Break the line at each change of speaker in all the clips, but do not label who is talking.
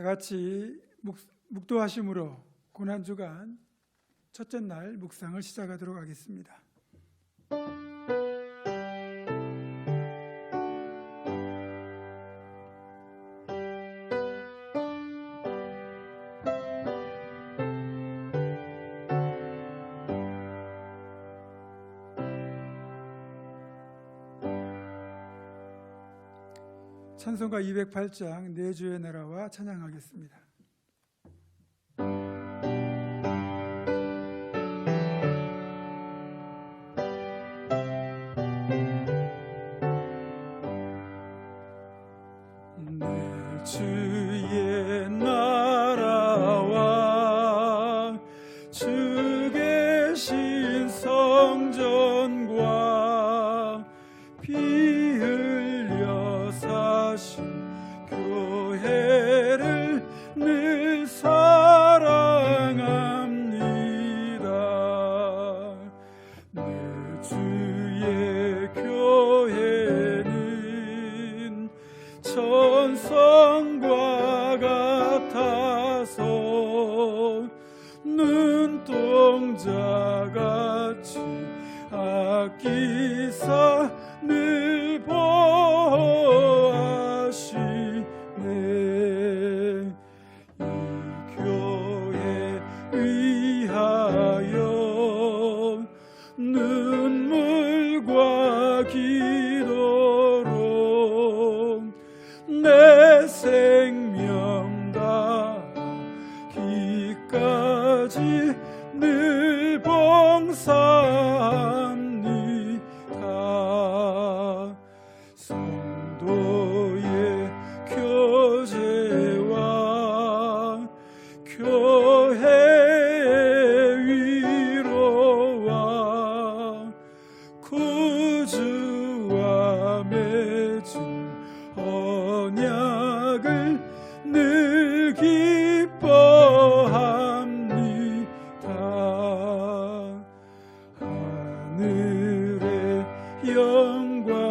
다 같이 묵, 묵도하심으로 고난 주간 첫째 날 묵상을 시작하도록 하겠습니다. 찬송가 208장 내 주의 나라와 찬양하겠습니다. 눈 영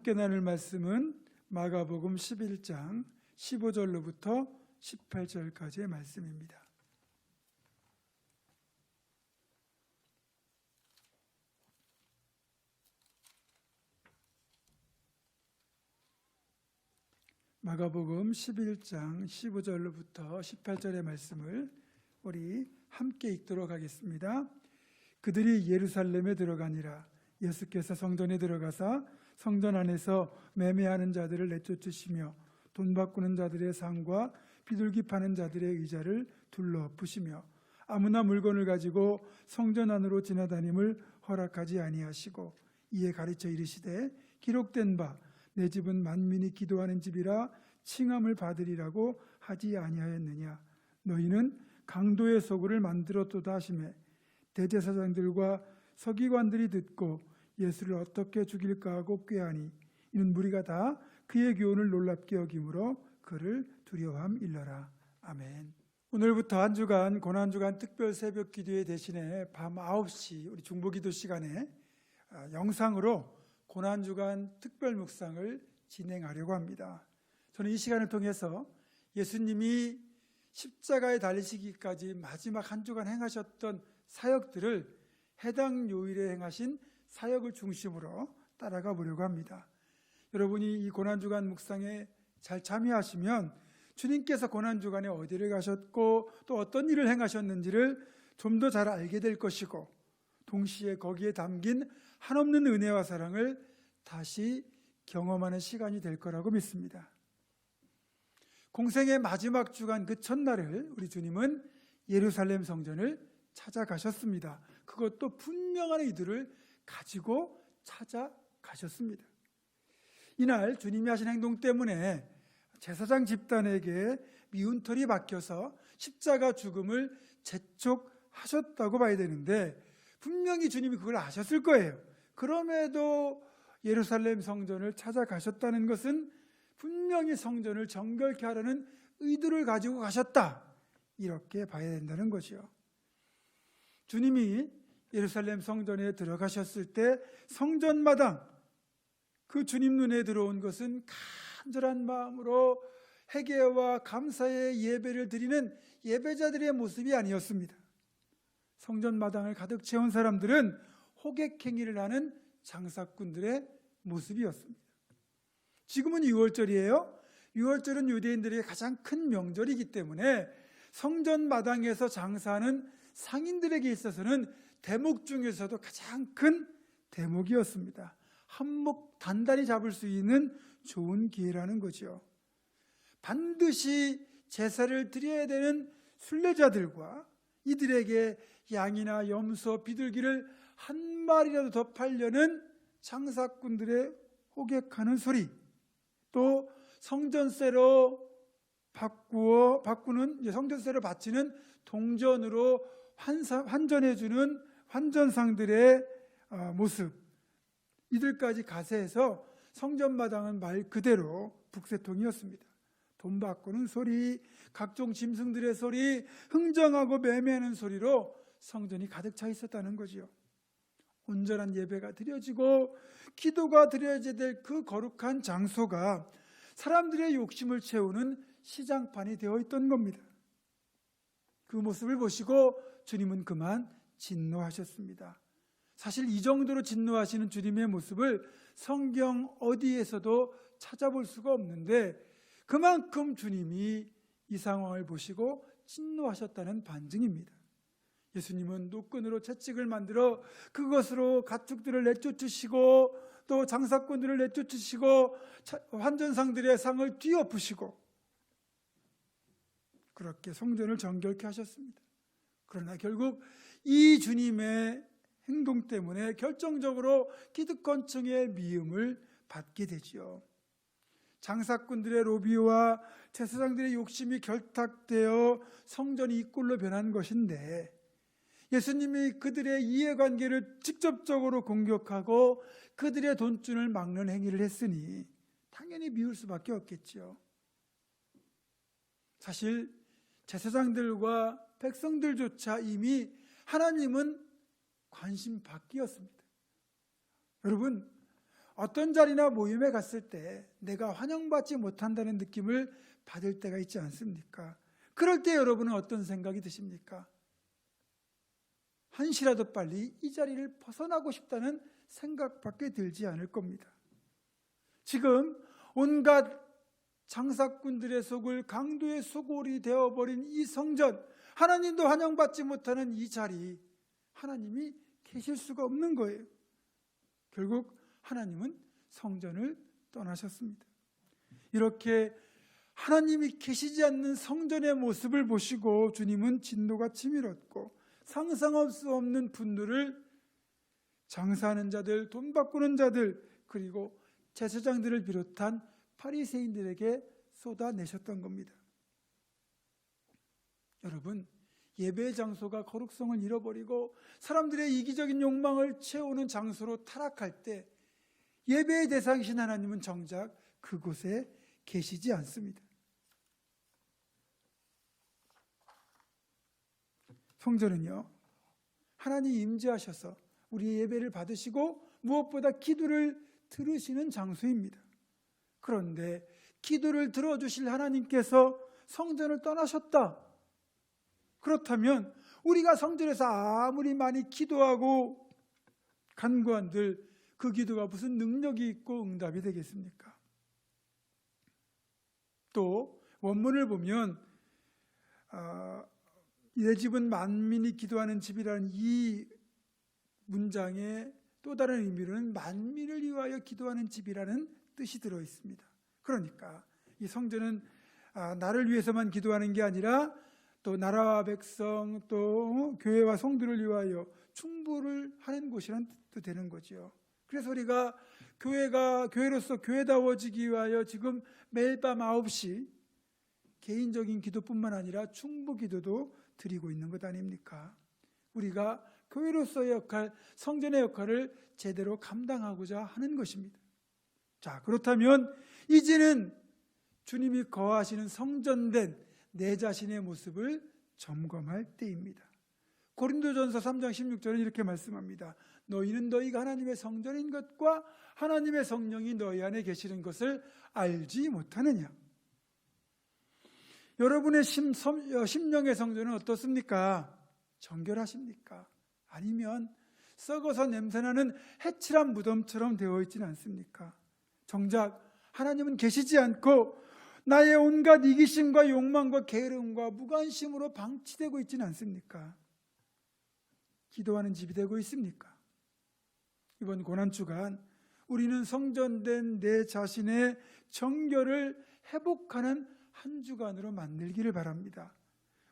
함께 나눌 말씀은 마가복음 11장 15절로부터 18절까지의 말씀입니다. 마가복음 11장 15절로부터 18절의 말씀을 우리 함께 읽도록 하겠습니다. 그들이 예루살렘에 들어가니라 예수께서 성전에 들어가사 성전 안에서 매매하는 자들을 내쫓으시며 돈 바꾸는 자들의 상과 비둘기 파는 자들의 의자를 둘러 부시며 아무나 물건을 가지고 성전 안으로 지나다님을 허락하지 아니하시고 이에 가르쳐 이르시되 기록된 바 내 집은 만민이 기도하는 집이라 칭함을 받으리라고 하지 아니하였느냐. 너희는 강도의 소굴을 만들었도다 하심에 대제사장들과 서기관들이 듣고 예수를 어떻게 죽일까 하고 꾀하니 이는 무리가 다 그의 교훈을 놀랍게 여김으로 그를 두려워함 일러라 아멘. 오늘부터 한 주간 고난 주간 특별 새벽 기도회 대신에 밤 9시 우리 중보 기도 시간에 아, 영상으로 고난 주간 특별 묵상을 진행하려고 합니다. 저는 이 시간을 통해서 예수님이 십자가에 달리시기까지 마지막 한 주간 행하셨던 사역들을 해당 요일에 행하신 사역을 중심으로 따라가 보려고 합니다. 여러분이 이 고난 주간 묵상에 잘 참여하시면 주님께서 고난 주간에 어디를 가셨고 또 어떤 일을 행하셨는지를 좀 더 잘 알게 될 것이고 동시에 거기에 담긴 한없는 은혜와 사랑을 다시 경험하는 시간이 될 거라고 믿습니다. 공생의 마지막 주간 그 첫날을 우리 주님은 예루살렘 성전을 찾아가셨습니다. 그것도 분명한 의도를 가지고 찾아가셨습니다. 이날 주님이 하신 행동 때문에 제사장 집단에게 미운 털이 박혀서 십자가 죽음을 재촉하셨다고 봐야 되는데 분명히 주님이 그걸 아셨을 거예요. 그럼에도 예루살렘 성전을 찾아가셨다는 것은 분명히 성전을 정결케 하려는 의도를 가지고 가셨다. 이렇게 봐야 된다는 거죠. 주님이 예루살렘 성전에 들어가셨을 때 성전마당 그 주님 눈에 들어온 것은 간절한 마음으로 회개와 감사의 예배를 드리는 예배자들의 모습이 아니었습니다. 성전 마당을 가득 채운 사람들은 호객행위를 하는 장사꾼들의 모습이었습니다. 지금은 6월절이에요. 6월절은 유대인들의 가장 큰 명절이기 때문에 성전 마당에서 장사하는 상인들에게 있어서는 대목 중에서도 가장 큰 대목이었습니다. 한몫 단단히 잡을 수 있는 좋은 기회라는 거죠. 반드시 제사를 드려야 되는 순례자들과 이들에게 양이나 염소, 비둘기를 한 마리라도 더 팔려는 장사꾼들의 호객하는 소리, 또 성전세로 바꾸어 바꾸는 이제 성전세로 바치는 동전으로 환전해주는 환전상들의 어, 모습, 이들까지 가세해서 성전마당은 말 그대로 북새통이었습니다. 돈 바꾸는 소리, 각종 짐승들의 소리, 흥정하고 매매하는 소리로 성전이 가득 차 있었다는 거지요. 온전한 예배가 드려지고 기도가 드려져야 될 그 거룩한 장소가 사람들의 욕심을 채우는 시장판이 되어 있던 겁니다. 그 모습을 보시고 주님은 그만 진노하셨습니다. 사실 이 정도로 진노하시는 주님의 모습을 성경 어디에서도 찾아볼 수가 없는데 그만큼 주님이 이 상황을 보시고 진노하셨다는 반증입니다. 예수님은 노끈으로 채찍을 만들어 그것으로 가축들을 내쫓으시고 또 장사꾼들을 내쫓으시고 환전상들의 상을 뒤엎으시고 그렇게 성전을 정결케 하셨습니다. 그러나 결국 이 주님의 행동 때문에 결정적으로 기득권층의 미움을 받게 되지요. 장사꾼들의 로비와 제사장들의 욕심이 결탁되어 성전이 이꼴로 변한 것인데 예수님이 그들의 이해관계를 직접적으로 공격하고 그들의 돈줄을 막는 행위를 했으니 당연히 미울 수밖에 없겠죠. 사실 제사장들과 백성들조차 이미 하나님은 관심 밖이었습니다. 여러분, 어떤 자리나 모임에 갔을 때 내가 환영받지 못한다는 느낌을 받을 때가 있지 않습니까? 그럴 때 여러분은 어떤 생각이 드십니까? 한시라도 빨리 이 자리를 벗어나고 싶다는 생각밖에 들지 않을 겁니다. 지금 온갖 장사꾼들의 속을 강도의 소골이 되어버린 이 성전, 하나님도 환영받지 못하는 이 자리, 하나님이 계실 수가 없는 거예요. 결국 하나님은 성전을 떠나셨습니다. 이렇게 하나님이 계시지 않는 성전의 모습을 보시고 주님은 진노가 치밀었고 상상할 수 없는 분노를 장사하는 자들, 돈 바꾸는 자들, 그리고 제사장들을 비롯한 파리새인들에게 쏟아내셨던 겁니다. 여러분, 예배 장소가 거룩성을 잃어버리고 사람들의 이기적인 욕망을 채우는 장소로 타락할 때 예배의 대상이신 하나님은 정작 그곳에 계시지 않습니다. 성전은요, 하나님 임재하셔서 우리 예배를 받으시고 무엇보다 기도를 들으시는 장소입니다. 그런데 기도를 들어주실 하나님께서 성전을 떠나셨다. 그렇다면 우리가 성전에서 아무리 많이 기도하고 간구한들 그 기도가 무슨 능력이 있고 응답이 되겠습니까? 또 원문을 보면 어, 내 집은 만민이 기도하는 집이라는 이 문장의 또 다른 의미로는 만민을 위하여 기도하는 집이라는 뜻이 들어 있습니다. 그러니까 이 성전은 아, 나를 위해서만 기도하는 게 아니라 또 나라와 백성 또 교회와 성도를 위하여 충불을 하는 곳이란 뜻도 되는 거죠. 그래서 우리가 교회가 교회로서 교회다워지기 위하여 지금 매일 밤 9시 개인적인 기도뿐만 아니라 충부 기도도 드리고 있는 것 아닙니까? 우리가 교회로서의 역할, 성전의 역할을 제대로 감당하고자 하는 것입니다. 자, 그렇다면 이제는 주님이 거하시는 성전된 내 자신의 모습을 점검할 때입니다. 고린도전서 3장 16절은 이렇게 말씀합니다. 너희는 너희가 하나님의 성전인 것과 하나님의 성령이 너희 안에 계시는 것을 알지 못하느냐? 여러분의 심, 섬- 어, 심령의 성전은 어떻습니까? 정결하십니까? 아니면 썩어서 냄새나는 해칠한 무덤처럼 되어 있지는 않습니까? 정작 하나님은 계시지 않고 나의 온갖 이기심과 욕망과 게으름과 무관심으로 방치되고 있지는 않습니까? 기도하는 집이 되고 있습니까? 이번 고난 주간 우리는 성전된 내 자신의 정결을 회복하는 한 주간으로 만들기를 바랍니다.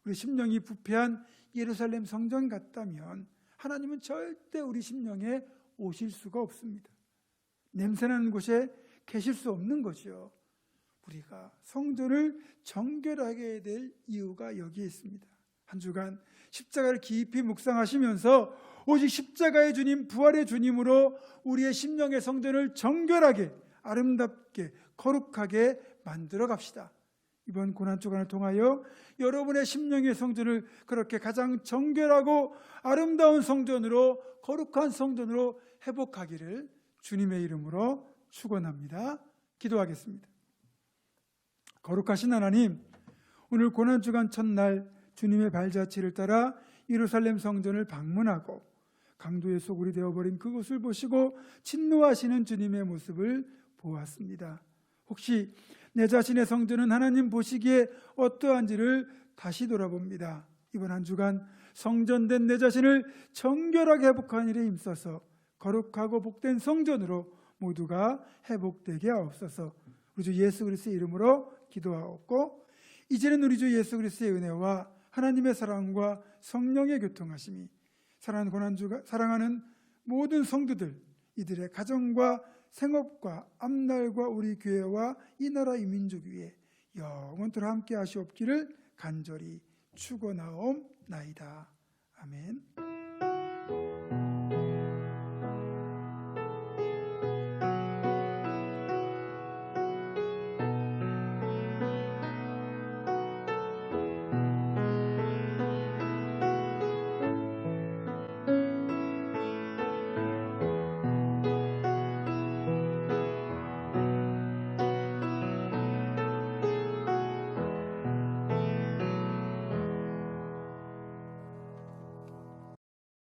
우리 심령이 부패한 예루살렘 성전 같다면 하나님은 절대 우리 심령에 오실 수가 없습니다. 냄새나는 곳에 계실 수 없는 거죠. 우리가 성전을 정결하게 될 이유가 여기에 있습니다. 한 주간 십자가를 깊이 묵상하시면서 오직 십자가의 주님, 부활의 주님으로 우리의 심령의 성전을 정결하게, 아름답게, 거룩하게 만들어 갑시다. 이번 고난 주간을 통하여 여러분의 심령의 성전을 그렇게 가장 정결하고 아름다운 성전으로 거룩한 성전으로 회복하기를 주님의 이름으로 축원합니다. 기도하겠습니다. 거룩하신 하나님, 오늘 고난 주간 첫날 주님의 발자취를 따라 예루살렘 성전을 방문하고 강도의 소굴이 되어버린 그곳을 보시고 진노하시는 주님의 모습을 보았습니다. 혹시 내 자신의 성전은 하나님 보시기에 어떠한지를 다시 돌아봅니다. 이번 한 주간 성전된 내 자신을 정결하게 회복하는 일에 힘써서 거룩하고 복된 성전으로 모두가 회복되게 하옵소서. 우리 주 예수 그리스도의 이름으로 기도하옵고 이제는 우리 주 예수 그리스도의 은혜와 하나님의 사랑과 성령의 교통하심이 사랑하는 고난주가 사랑하는 모든 성도들 이들의 가정과 생업과 앞날과 우리 교회와 이 나라 이 민족 위에 영원토록 함께 하시옵기를 간절히 축원하옵나이다. 아멘.